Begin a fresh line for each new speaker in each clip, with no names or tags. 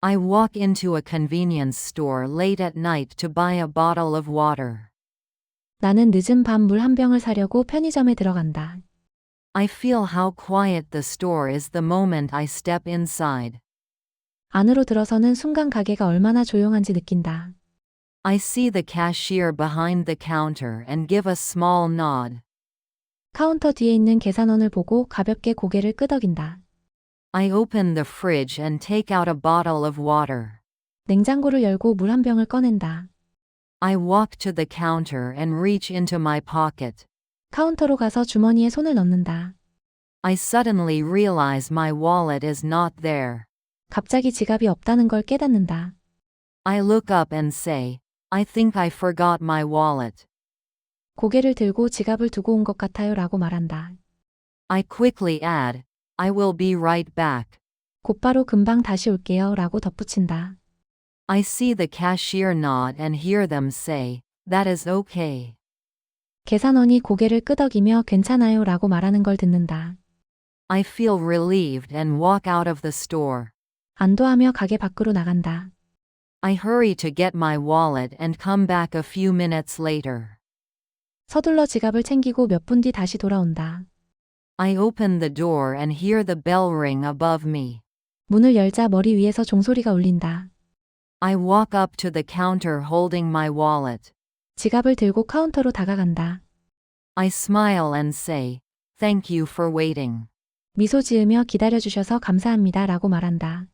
I walk into a convenience store late at night to buy a bottle of water.
나는 늦은 밤 물 한 병을 사려고 편의점에 들어간다.
I feel how quiet the store is the moment I step inside.
안으로 들어서는 순간 가게가 얼마나 조용한지 느낀다.
I see the cashier behind the counter and give a small nod.
카운터 뒤에 있는 계산원을 보고 가볍게 고개를 끄덕인다.
I open the fridge and take out a bottle of water.
냉장고를 열고 물 한 병을 꺼낸다.
I walk to the counter and reach into my pocket.
카운터로 가서 주머니에 손을 넣는다.
I suddenly realize my wallet is not there.
갑자기 지갑이 없다는 걸 깨닫는다.
I look up and say, I think I forgot my wallet.
고개를 들고 지갑을 두고 온 것 같아요 라고 말한다.
I quickly add, I will be right back.
곧바로 금방 다시 올게요 라고 덧붙인다.
I see the cashier nod and hear them say, That is okay.
계산원이 고개를 끄덕이며 괜찮아요 라고 말하는 걸 듣는다.
I feel relieved and walk out of the store.
안도하며 가게 밖으로 나간다.
I hurry to get my wallet and come back a few minutes later.
서둘러 지갑을 챙기고 몇 분 뒤 다시 돌아온다.
I open the door and hear the bell ring above me.
문을 열자 머리 위에서 종소리가 울린다.
I walk up to the counter holding my wallet.
지갑을 들고 카운터로 다가간다.
I smile and say, Thank you for waiting.
미소 지으며 기다려주셔서 감사합니다 라고 말한다.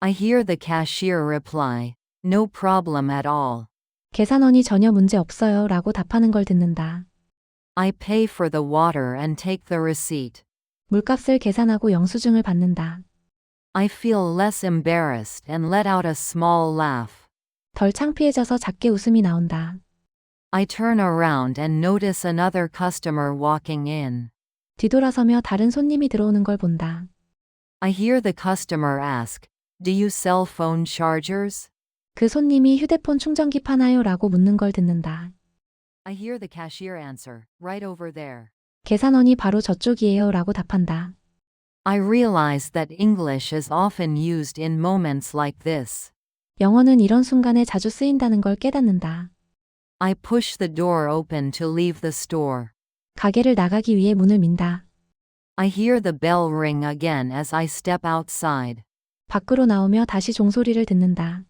I hear the cashier reply, No problem at all.
계산원이 전혀 문제 없어요 라고 답하는 걸 듣는다.
I pay for the water and take the receipt.
물값을 계산하고 영수증을 받는다.
I feel less embarrassed and let out a small laugh.
덜 창피해져서 작게 웃음이 나온다.
I turn around and notice another customer walking in.
뒤돌아서며 다른 손님이 들어오는 걸 본다.
I hear the customer ask, Do you sell phone chargers?
그 손님이 휴대폰 충전기 파나요? 라고 묻는 걸 듣는다.
I hear the cashier answer, Right over there.
계산원이 바로 저쪽이에요. 라고 답한다.
I realize that English is often used in moments like this.
영어는 이런 순간에 자주 쓰인다는 걸 깨닫는다.
I push the door open to leave the store.
가게를 나가기 위해 문을 민다.
I hear the bell ring again as I step outside.
밖으로 나오며 다시 종소리를 듣는다.